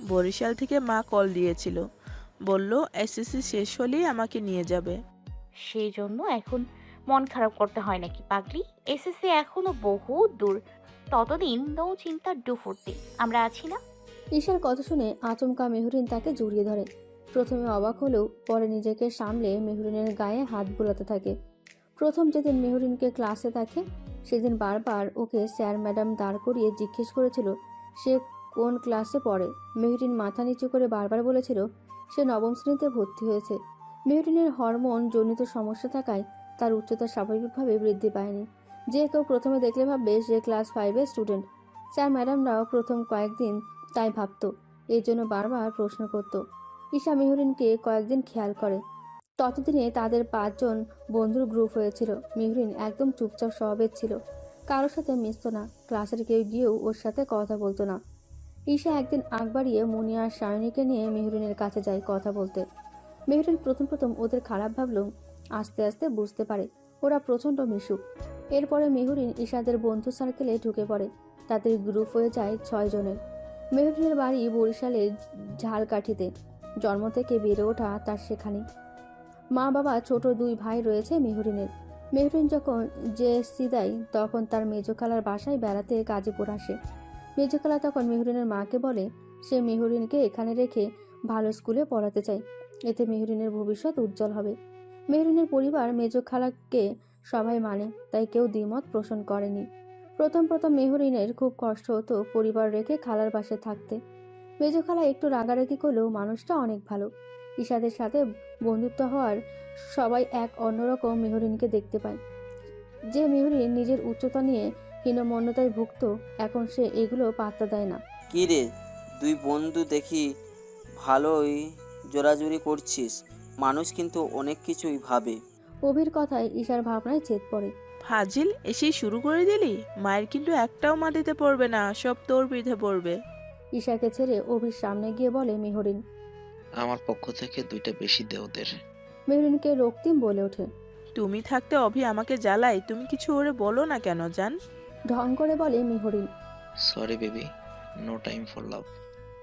বরিশাল থেকে মা কল দিয়েছিল। বলল এসএসসি শেষ হলেই আমাকে নিয়ে যাবে। সেই জন্য এখন মন খারাপ করতে হয় নাকি পাগলি? এসএসসি এখনও বহু দূর। ততদিন নো চিন্তা ডু ফুর্তি আমরা আছি না? ঈশার কথা শুনে আচমকা মেহরিন তাকে জড়িয়ে ধরে। প্রথমে অবাক হলেও পরে নিজেকে সামলে মেহরিনের গায়ে হাত বোলাতে থাকে। প্রথম যেদিন মেহরিনকে ক্লাসে দেখে, সেদিন বারবার ওকে স্যার, ম্যাডাম দাঁড় করিয়ে জিজ্ঞেস করেছিল, সে কোন ক্লাসে পড়ে? মেহরিন মাথা নিচু করে বারবার বলেছিল, সে নবম শ্রেণীতে ভর্তি হয়েছে। মেহরিনের হরমোন জনিত সমস্যা থাকায় তার উচ্চতা স্বাভাবিকভাবে বৃদ্ধি পায়নি। যে কেউ প্রথমে দেখলে ভাববে সে ক্লাস ফাইভের স্টুডেন্ট। স্যার, ম্যাডামরাও প্রথম কয়েকদিন তাই ভাবত এই জন্য বারবার প্রশ্ন করত। ঈশা মেহরিনকে কয়েকদিন খেয়াল করে। ততদিনে তাদের পাঁচজন বন্ধুর গ্রুপ হয়েছিল। মিহরিন একদম চুপচাপ স্বভাবের ছিল। কারোর সাথে মিশত না, ক্লাসের কেউ গিয়েও ওর সাথে কথা বলতো না। ঈশা একদিন আগ বাড়িয়ে মুনিয়া আর সায়নীকে নিয়ে মেহরিনের কাছে যায় কথা বলতে। মেহরিন প্রথম প্রথম ওদের খারাপ ভাবলেও আস্তে আস্তে বুঝতে পারে, ওরা প্রচণ্ড মিশুক। এরপরে মেহরিন ঈশাদের বন্ধু সার্কেলে ঢুকে পড়ে। তাদের গ্রুপ হয়ে যায় ছয় জনের। মেহরিনের বাড়ি বরিশালের ঝালকাঠিতে। জন্ম থেকে বেড়ে ওঠা তার সেখানে। মা বাবা ছোট দুই ভাই রয়েছে মেহরিনের। মেহরিন যখন জেএসসি দেয়, তখন তার মেজো খালার বাসায় বেড়াতে গাজীপুর আসে। মেজো খালা তখন মেহরিনের মাকে বলে, সে মেহরিনকে এখানে রেখে ভালো স্কুলে পড়াতে চায়। এতে মেহরিনের ভবিষ্যৎ উজ্জ্বল হবে। মেহরিনের পরিবার মেজো খালাকে সবাই মানে তাই কেউ দ্বিমত পোষণ করেনি। প্রথম প্রথম মেহরিনের খুব কষ্ট হতো পরিবার রেখে খালার বাসে থাকতে। মেজো খালা একটু রাগারাগি করলেও মানুষটা অনেক ভালো। ঈশাদের সাথে বন্ধুত্ব হওয়ার সবাই এক অন্যরকম মেহরিনকে দেখতে পায়। যে মেহরিন নিজের উচ্চতা নিয়ে হীনমন্যতায় ভুগত এখন সে এগুলো পাত্তা দেয় না। কি রে? দুই বন্ধু দেখি ভালোই জোরাজুরি করছিস। মানুষ কিন্তু অনেক কিছুই ভাবে। অভির কথায় ঈশার ভাবনায় চেত পড়ে। ফাজিল এসেই শুরু করে দিলি? মায়ের কিন্তু একটাও মা দিতে পড়বে না সব তোর পিঠে পড়বে। ঈশাকে ছেড়ে অভির সামনে গিয়ে বলে মেহরিন আমার পক্ষ থেকে দুইটা বেশি দে ওদের। মেহরিনকে রক্তিম বলে ওঠে। তুমি থাকতে অভি আমাকে জ্বালাই তুমি কিছু ওরে বলো না কেন জান? ঢং করে বলে Mehrin. Sorry baby no time for love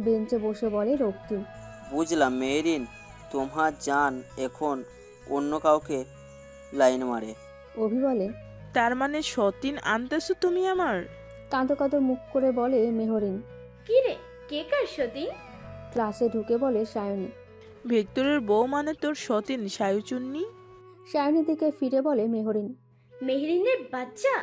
বেঞ্চে বসে বলে রক্তিম। বুঝলাম মেরিন তোমার জান এখন অন্য কাউকে লাইন মারে। অভি বলে তার মানে সতীন আনতেছো তুমি আমার? কাঁদো কাঁদো মুখ করে বলে মেহরিন। কি রে কে কার সতীন? ক্লাসে ঢুকে বলে সায়নী। ভিক্টরের বউ মানে তোর সতীন সায়ুচুন্নি? সায়নীর দিকে ফিরে বলে মেহরিন। মেহরিনের বাচ্চা?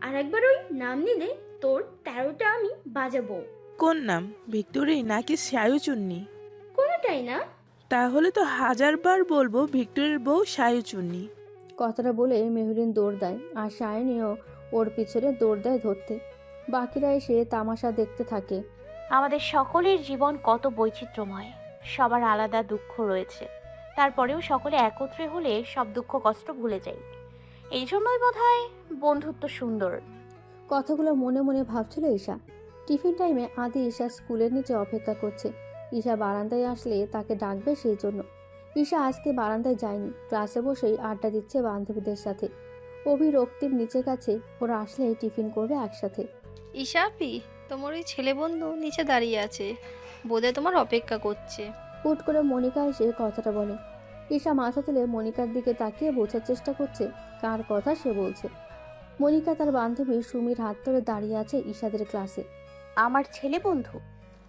আর একবার ওই নাম নিলে তোর তেরোটা আমি বাজাবো। কোন নাম? ভিক্টোরি নাকি সায়ুচুন্নি? কোনোটাই না। তাহলে তো হাজারবার বলব ভিক্টোরের বউ সায়ুচুন্নি। কথাটা বলে মেহরিন দৌড় দেয় আর সায়নীও ওর পিছনে দৌড় দেয় ধরতে। বাকিরা এসে তামাশা দেখতে থাকে। আমাদের সকলের জীবন কত বৈচিত্র্যময়। সবার আলাদা দুঃখ রয়েছে। তারপরেও সকলে একত্রে হলে সব দুঃখ কষ্ট ভুলে যাই এই জন্যই বোধ হয় বন্ধুত্ব সুন্দর। কথাগুলো মনে মনে ভাবছিল ঈশা। টিফিন টাইমে আদি ঈশা স্কুলের নিচে অপেক্ষা করছে। ঈশা বারান্দায় আসলে তাকে ডাকবে সেই জন্য। ঈশা আজকে বারান্দায় যায়নি। ক্লাসে বসেই আড্ডা দিচ্ছে বান্ধবীদের সাথে। অভি রক্তিম নিচে কাছে ওরা আসলে টিফিন করবে একসাথে। ঈশাপি তোমার ওই ছেলে বন্ধু নিচে দাঁড়িয়ে আছে বোধে তোমার অপেক্ষা করছে। হুট করে মনিকা এসে কথাটা বলে। ঈশা মাথা তুলে মনিকার দিকে তাকিয়ে বোঝার চেষ্টা করছে কার কথা সে বলছে। মনিকা তার বান্ধবী সুমির হাত ধরে দাঁড়িয়ে আছে ঈশাদের ক্লাসে। আমার ছেলে বন্ধু?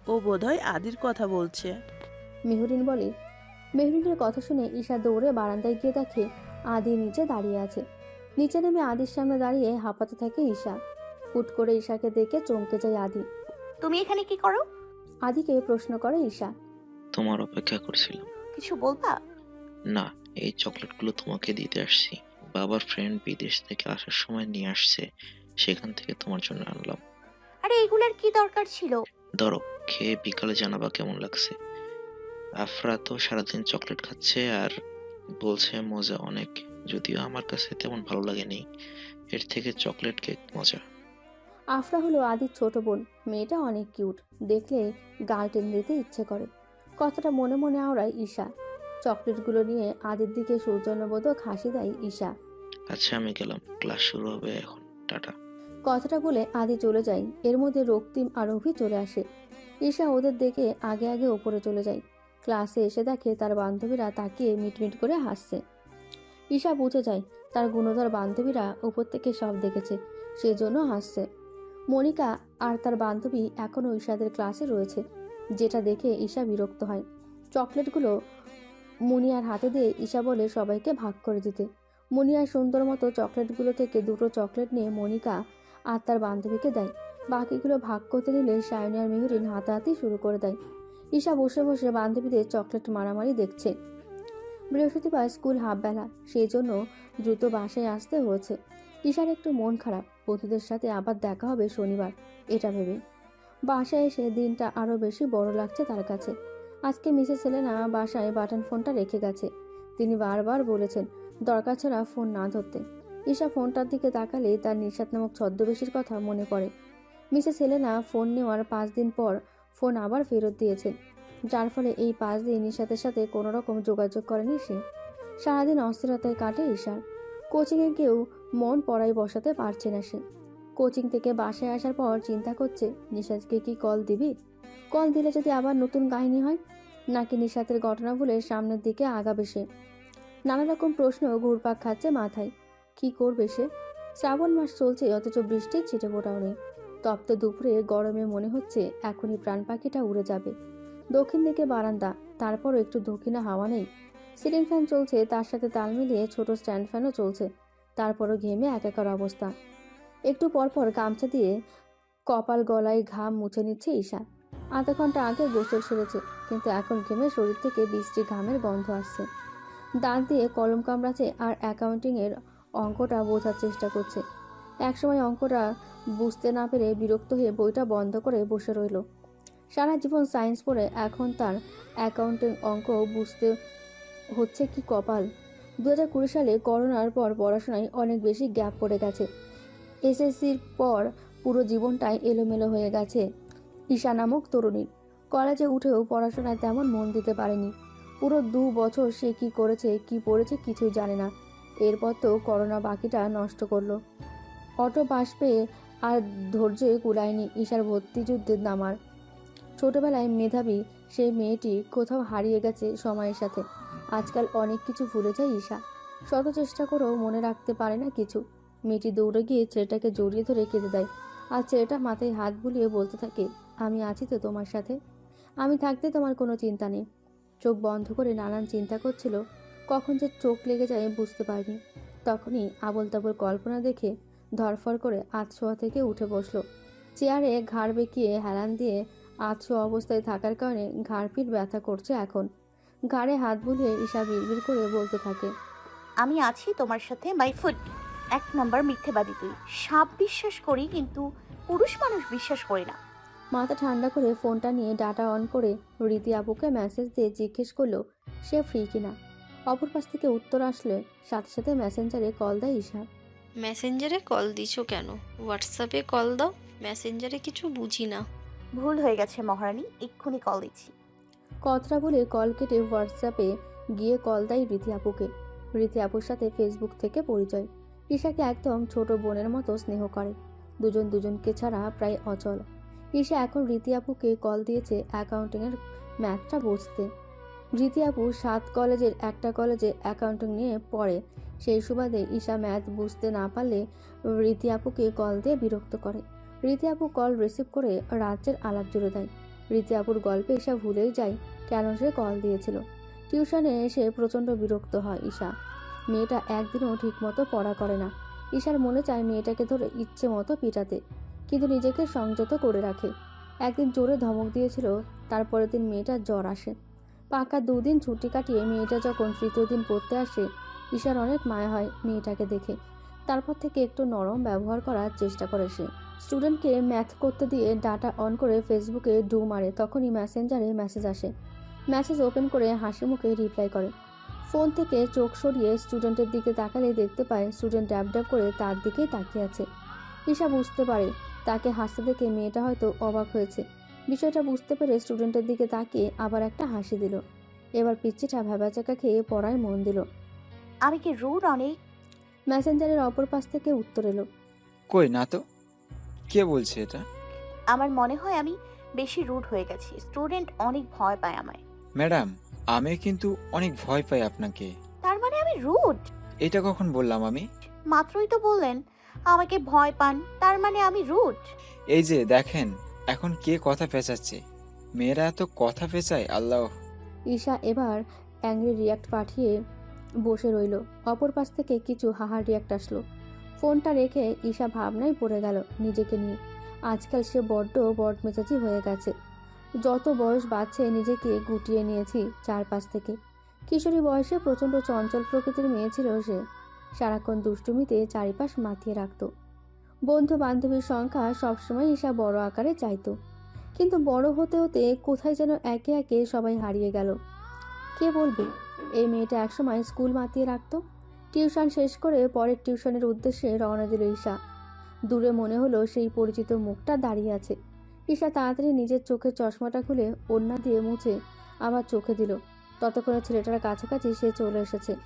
ও বোধহয় আদির কথা বলছে। মেহরিন বলে মেহরিনের কথা শুনে ঈশা দৌড়ে বারান্দায় গিয়ে দেখে আদি নিচে দাঁড়িয়ে আছে। নিচে নেমে আদির সামনে দাঁড়িয়ে হাঁপাতে থাকে ঈশা। হুট করে ঈশাকে দেখে চমকে যায় আদি। তুমি এখানে কি করো? আদিকে প্রশ্ন করে ঈশা। তোমার অপেক্ষা করছিলাম। কিছু বলবা? না এই চকলেটগুলো তোমাকে দিতে আসছি। বাবার ফ্রেন্ড বিদেশ থেকে আসার সময় নিয়ে আসছে। সেখান থেকে তোমার জন্য আনলাম। আরে এগুলার কি দরকার ছিল? ধরো খেয়ে বিকালে জানাবা কেমন লাগছে। আফরা তো সারাদিন চকলেট খাচ্ছে আর বলছে মজা অনেক যদিও আমার কাছে তেমন ভালো লাগেনি। এর থেকে চকলেট কেক মজা। আফরা হলো আদির ছোট বোন। মেয়েটা অনেক কিউট। দেখলে গাল টেনে দিতে ইচ্ছে করে। কথাটা মনে মনে আওড়ায় ঈশা। চকলেটগুলো নিয়ে আদির দিকে সৌজন্যবোধক হাসি দেয় ঈশা। আচ্ছা আমি গেলাম। ক্লাস শুরু হবে এখন। টাটা। কথাটা বলে আদি চলে যায়। এর মধ্যে রক্তিম আর অভি চলে আসে। ঈশা ওদের দেখে আগে আগে ওপরে চলে যায়। ক্লাসে এসে দেখে তার বান্ধবীরা তাকিয়ে মিটমিট করে হাসছে। ঈশা বুঝে যায় তার গুণধর বান্ধবীরা উপর থেকে সব দেখেছে। সেজন্য হাসছে। মনিকা আর তার বান্ধবী এখনও ঈশাদের ক্লাসে রয়েছে, যেটা দেখে ঈশা বিরক্ত হয়। চকলেটগুলো মুনিয়ার হাতে দিয়ে ঈশা বলে সবাইকে ভাগ করে দিতে। মুনিয়া সুন্দর মতো চকলেটগুলো থেকে দুটো চকলেট নিয়ে মনিকা আর তার বান্ধবীকে দেয়। বাকিগুলো ভাগ করতে নিলে সায়নী আর মেহরিন হাতাহাতি শুরু করে দেয়। ঈশা বসে বসে বান্ধবীদের চকলেট মারামারি দেখছে। বৃহস্পতিবার স্কুল হাফবেলা, সেই জন্য দ্রুত বাসায় আসতে হয়েছে। ঈশার একটু মন খারাপ। বন্ধুদের সাথে আবার দেখা হবে শনিবার, এটা ভেবে। বাসায় এসে দিনটা আরও বেশি বড় লাগছে তার কাছে। আজকে মিসেস সেলেনা বাসায় বাটন ফোনটা রেখে গেছে। তিনি বারবার বলেছেন, দরকার ছাড়া ফোন না ধরতে। ঈশা ফোনটার দিকে তাকালে তার নিষাদ নামক ছদ্মবেশীর কথা মনে পড়ে। মিসেস হেলেনা ফোন নেওয়ার পাঁচ দিন পর ফোন আবার ফেরত দিয়েছেন। যার ফলে এই পাঁচ দিন নিষাদের সাথে কোনো রকম যোগাযোগ করেনি সে। সারাদিন অস্থিরতায় কাটে ঈশার। কোচিংয়ে কেউ মন পড়ায় বসাতে পারছে না সে। কোচিং থেকে বাসায় আসার পর চিন্তা করছে নিষাদকে কি কল দিবি? কল দিলে যদি আবার নতুন কাহিনী হয়? নাকি নিষাদের ঘটনা ভুলে সামনের দিকে আগাবে সে? নানা রকম প্রশ্ন ঘুরপাক খাচ্ছে মাথায়। কি করবে সে? শ্রাবণ মাস চলছে, অথচ বৃষ্টির ছিটে ফোটাও নেই। তপ্ত দুপুরে গরমে মনে হচ্ছে এখনই প্রাণ পাখিটা উড়ে যাবে। দক্ষিণ দিকে বারান্দা, তারপরও একটু দক্ষিণে হাওয়া নেই। সিলিং ফ্যান চলছে, তার সাথে তাল মিলিয়ে ছোট স্ট্যান্ড ফ্যানও চলছে। তারপরও ঘেমে একাকার অবস্থা। একটু পরপর গামছা দিয়ে কপাল গলায় ঘাম মুছে নিচ্ছে ঈশা। আধা ঘণ্টা আগে গোসল সেরেছে, কিন্তু এখন ঘেমে শরীর থেকে বৃষ্টি ঘামের গন্ধ আসছে। দাঁত দিয়ে কলম কামড়াচ্ছে আর অ্যাকাউন্টিংয়ের অঙ্কটা বোঝার চেষ্টা করছে। একসময় অঙ্কটা বুঝতে না পেরে বিরক্ত হয়ে বইটা বন্ধ করে বসে রইল। সারা জীবন সায়েন্স পড়ে, এখন তার অ্যাকাউন্টিং অঙ্ক বুঝতে হচ্ছে কি কপাল। দু হাজার কুড়ি সালে করোনার পর পড়াশোনায় অনেক বেশি গ্যাপ পড়ে গেছে। এসএসসির পর পুরো জীবনটাই এলোমেলো হয়ে গেছে। ঈশা নামক তরুণীর কলেজে উঠেও পড়াশোনায় তেমন মন দিতে পারেনি। পুরো দু বছর সে কি করেছে, কি পড়েছে কিছুই জানে না। এরপর তো করোনা বাকিটা নষ্ট করল। অটো পাশ পেয়ে আর ধৈর্যে কুলায়নি ঈশার ভর্তি যুদ্ধের নামার। ছোটবেলায় মেধাবী সেই মেয়েটি কোথাও হারিয়ে গেছে সময়ের সাথে। আজকাল অনেক কিছু ভুলে যায় ঈশা। শত চেষ্টা করেও মনে রাখতে পারে না কিছু। মেয়েটি দৌড়ে গিয়ে ছেলেটাকে জড়িয়ে ধরে কেঁদে দেয় আর ছেলেটা মাথায় হাত বুলিয়ে বলতে থাকে, আমি আছি তো তোমার সাথে। আমি থাকতে তোমার কোনো চিন্তা নেই। চোখ বন্ধ করে নানান চিন্তা করছিল। কখন যে চোখ লেগে যায় বুঝতে পারিনি। তখনই আবল তাবল কল্পনা দেখে ধরফর করে আতশোয়া থেকে উঠে বসল। চেয়ারে ঘাড় বেঁকিয়ে হেলান দিয়ে আতশোয়া অবস্থায় থাকার কারণে ঘাড় পিঠ ব্যথা করছে এখন। ঘাড়ে হাত বুলিয়ে ঈশা বিড়বিড় করে বলতে থাকে আমি আছি তোমার সাথে মাই ফুড এক নম্বর মিথ্যেবাদী তুই। সাপ বিশ্বাস করি কিন্তু পুরুষ মানুষ বিশ্বাস করি না। মাথা ঠান্ডা করে ফোনটা নিয়ে ডাটা অন করে রীতি আপুকে মেসেজ দিয়ে জিজ্ঞেস করল সে ফ্রি কিনা? অপর পাশ থেকে উত্তর আসলে সাথে সাথে মেসেঞ্জারে কল দেয় ঈশা। মেসেঞ্জারে কল দিছো কেন? হোয়াটসঅ্যাপে কল দাও মেসেঞ্জারে কিছু বুঝি না। ভুল হয়ে গেছে মহারানী এক্ষুনি কল দিচ্ছি। কথাটা বলে কল কেটে হোয়াটসঅ্যাপে গিয়ে কল দেয় রীতি আপুকে। রীতি আপুর সাথে ফেসবুক থেকে পরিচয়। ঈশাকে একদম ছোট বোনের মতো স্নেহ করে। দুজন দুজনকে ছাড়া প্রায় অচল। ঈশা এখন রীতি আপুকে কল দিয়েছে অ্যাকাউন্টিংয়ের ম্যাথটা বুঝতে। রীতি আপু সাত কলেজের একটা কলেজে অ্যাকাউন্টিং নিয়ে পড়ে। সেই সুবাদে ঈশা ম্যাথ বুঝতে না পারলে রীতি আপুকে কল দিয়ে বিরক্ত করে। রীতি আপু কল রিসিভ করে রাজ্যের আলাপ জুড়ে দেয়। রীতি আপুর গল্পে ঈশা ভুলেই যায়। কেন সে কল দিয়েছিল? টিউশনে এসে প্রচণ্ড বিরক্ত হয় ঈশা। মেয়েটা একদিনও ঠিকমতো পড়া করে না। ঈশার মনে চায় মেয়েটাকে ধরে ইচ্ছে মতো পিটাতে, কিন্তু নিজেকে সংযত করে রাখে। একদিন জোরে ধমক দিয়েছিল, তারপরের দিন মেয়েটার জ্বর আসে। পাকা দুদিন ছুটি কাটিয়ে মেয়েটা যখন তৃতীয় দিন পড়তে আসে, ঈশার অনেক মায়া হয় মেয়েটাকে দেখে। তারপর থেকে একটু নরম ব্যবহার করার চেষ্টা করে সে। স্টুডেন্টকে ম্যাথ করতে দিয়ে ডাটা অন করে ফেসবুকে ডু মারে, তখনই মেসেঞ্জারে মেসেজ আসে। মেসেজ ওপেন করে হাসি মুখে রিপ্লাই করে। ফোন থেকে চোখ সরিয়ে স্টুডেন্টের দিকে তাকালে দেখতে পায় স্টুডেন্ট ড্যাব ড্যাব করে তার দিকেই তাকিয়ে আছে। ঈশা বুঝতে পারে তাকে হাসতে দেখে মেয়েটা হয়তো অবাক হয়েছে। বিষয়টা বুঝতে পেরে স্টুডেন্টের দিকে তাকিয়ে আবার একটা হাসি দিল। এবার পিচ্ছিটা ভেবাচাকা খেয়ে পড়ায় মন দিল। আমি কি রুড অনেক। মেসেঞ্জারের অপর পাশ থেকে উত্তর এলো। কই না তো? কে বলছে এটা? আমার মনে হয় আমি বেশি রুড হয়ে গেছি। স্টুডেন্ট অনেক ভয় পায় আমায়। ম্যাডাম আমি কিন্তু অনেক ভয় পাই আপনাকে। তার মানে আমি রুড? এটা কখন বললাম আমি? মাত্রই তো বললেন। আমাকে ভয় পান তার মানে আমি রুড? এই যে দেখেন এখন কে কথা পেঁচাচ্ছে? মেয়েরা এত কথা পেঁচায় আল্লাহ। ঈশা এবার অ্যাংরি রিয়াক্ট পাঠিয়ে বসে রইল। অপর পাশ থেকে কিছু হাহার রিয়াক্ট আসলো। ফোনটা রেখে ঈশা ভাবনায় পড়ে গেল নিজেকে নিয়ে। আজকাল সে বড্ড বড মেজাজি হয়ে গেছে। যত বয়স বাড়ছে, নিজেকে গুটিয়ে নিয়েছি চারপাশ থেকে। কিশোরী বয়সে প্রচণ্ড চঞ্চল প্রকৃতির মেয়ে ছিল সে। সারাক্ষণ দুষ্টুমিতে চারিপাশ মাতিয়ে রাখত। বন্ধু বান্ধবীর সংখ্যা সবসময় ঈশা বড় আকারে চাইতো। কিন্তু বড় হতে হতে কোথায় যেন একে একে সবাই হারিয়ে গেল। কে বলবে, এই মেয়েটা একসময় স্কুল মাতিয়ে রাখত? টিউশন শেষ করে পরের টিউশনের উদ্দেশ্যে রওনা দিল ঈশা। দূরে মনে হলো সেই পরিচিত মুখটা দাঁড়িয়ে আছে। ঈশা তাড়াতাড়ি নিজের চোখের চশমাটা খুলে ওড়না দিয়ে মুছে আবার চোখে দিল। ততক্ষণে ছেলেটার কাছাকাছি সে চলে এসেছে।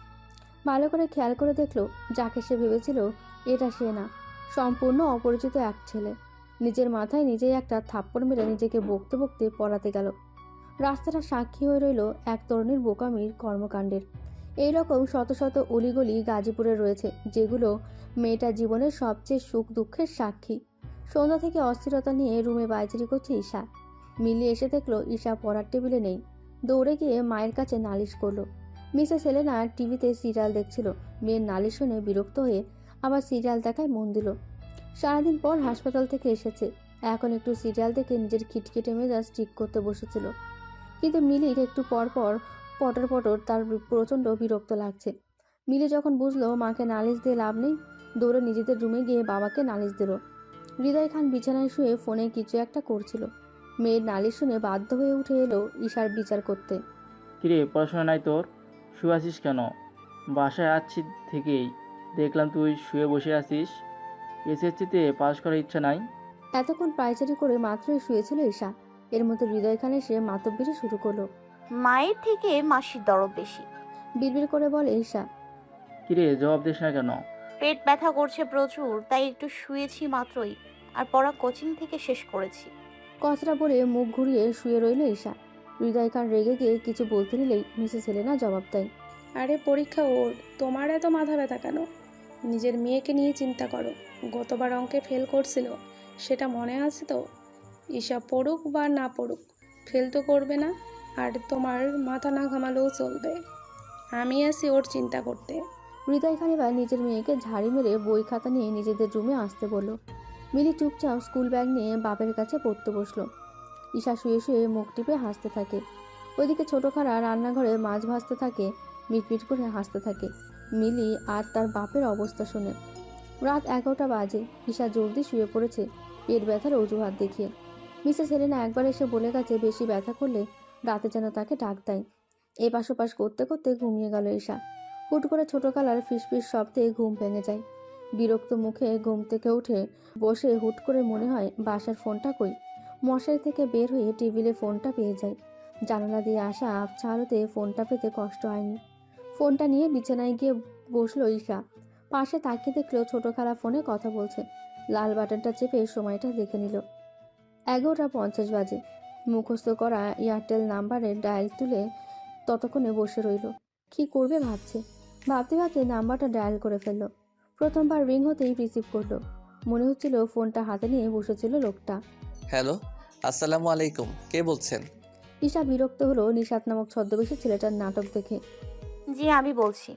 ভালো করে খেয়াল করে দেখল, যাকে সে ভেবেছিল এটা সে না, সম্পূর্ণ অপরিচিত এক ছেলে। নিজের মাথায় নিজেই একটা থাপ্পড় মেরে নিজেকে বকতে বকতে পলাতে গেল। রাস্তাটা সাক্ষী হয়ে রইল এক তরুণীর বোকামির কর্মকাণ্ডের। এই রকম শত শত অলিগলি গাজীপুরে রয়েছে, যেগুলো মেয়েটার জীবনের সবচেয়ে সুখ দুঃখের সাক্ষী। সন্ধ্যা থেকে অস্থিরতা নিয়ে রুমে বাইচারি করছে ঈশা। মিলি এসে দেখল ঈশা পড়ার টেবিলে নেই। দৌড়ে গিয়ে মায়ের কাছে নালিশ করল। মিসেস এলেনা টিভিতে সিরিয়াল দেখছিল। মেয়ের নালিশ শুনে বিরক্ত হয়ে আবার সিরিয়াল দেখায় মন দিল। সারাদিন পর হাসপাতাল থেকে এসেছে। এখন একটু সিরিয়াল দেখে নিজের খিটখিটে মেজাজ ঠিক করতে বসেছিল। কিন্তু মিলির একটু পর পর পটর পটর তার প্রচণ্ড বিরক্ত লাগছে। মিলি যখন বুঝলো মাকে নালিশ দিয়ে লাভ নেই, দৌড়ে নিজেদের রুমে গিয়ে বাবাকে নালিশ দিল। হৃদয় খান বিছানায় শুয়ে ফোনে কিছু একটা করছিল। মেয়ের নালিশ শুনে বাধ্য হয়ে উঠে এলো ঈশার বিচার করতে। কিরে পড়াশোনা নাই তোর? শুয়ে আছিস কেন? বাসায় আছি থেকেই। দেখলাম তুই শুয়ে বসে আছিস। এসএসসিতে পাস করার ইচ্ছা নাই। এতক্ষণ পায়চারি করে মাত্রই শুয়েছিল ঈশা। এর মধ্যে হৃদয় খান এসে মাতব্বিরি শুরু করল। মায়ের থেকে মাসির দরদ বেশি। বিড়বিড় করে বলে ঈশা। কিরে জবাব দিস না কেন? পেট ব্যথা করছে প্রচুর তাই একটু শুয়েছি মাত্রই। আর পড়া কোচিং থেকে শেষ করেছি। কথাটা বলে মুখ ঘুরিয়ে শুয়ে রইল ঈশা। হৃদয় খান রেগে গিয়ে কিছু বলতে নিলেই মিসেস হেলেনা জবাব দেয়। আরে পরীক্ষা ওর তোমার এত মাথা ব্যথা কেন? নিজের মেয়েকে নিয়ে চিন্তা করো গতবার অঙ্কে ফেল করছিল সেটা মনে আছে তো? ঈশা পড়ুক বা না পড়ুক ফেল তো করবে না আর তোমার মাথা না ঘামালেও চলবে। আমি আছি ওর চিন্তা করতে। হৃদয় খান এবার নিজের মেয়েকে ঝাড়ি মেরে বই খাতা নিয়ে নিজেদের রুমে আসতে বলল। মিলি চুপচাপ স্কুল ব্যাগ নিয়ে বাপের কাছে পড়তে বসল। ঈশা শুয়ে শুয়ে মুখ টিপে হাসতে থাকে। ওইদিকে ছোটো খারা রান্নাঘরে মাছ ভাজতে থাকে, মিটমিট করে হাসতে থাকে। মিলি আর তার বাপের অবস্থা শুনে। রাত এগারোটা বাজে। ঈশা জলদি শুয়ে পড়েছে, পেট ব্যথার অজুহাত দেখিয়ে। মিসেস হেলেনা একবার এসে বলে গেছে, বেশি ব্যথা করলে রাতে যেন তাকে ডাক দেয়। এপাশ ওপাশ করতে করতে ঘুমিয়ে গেল ঈশা। হুট করে ছোটো কালার ফিসফিস শব্দে ঘুম ভেঙে যায়। বিরক্ত মুখে ঘুম থেকে উঠে বসে হুট করে মনে হয়, বাসার ফোনটা কই? মশারি থেকে বের হয়ে টেবিলে ফোনটা পেয়ে যায়। জানালা দিয়ে আসা আবছা আলোতে ফোনটা পেতে কষ্ট হয়নি। ফোনটা নিয়ে বিছানায় গিয়ে বসল ঈশা। পাশে তাকিয়ে দেখল ছোটো খালা ফোনে কথা বলছে। লাল বাটনটা চেপে সময়টা দেখে নিল। এগারোটা পঞ্চাশ বাজে। মুখস্থ করা এয়ারটেল নাম্বারের ডায়াল তুলে ততক্ষণে বসে রইল। কি করবে ভাবছে? ভাবতে ভাবতে নাম্বারটা ডায়াল করে ফেলল। প্রথমবার রিং হতেই রিসিভ করল। মনে হচ্ছিল ফোনটা হাতে নিয়ে বসেছিল লোকটা। হ্যালো আসসালামু আলাইকুম। কে বলছেন? ঈশা বিরক্ত হলো নিশাত নামক ছদ্মবেশী ছেলেটার নাটক দেখে। জি আমি বলছি।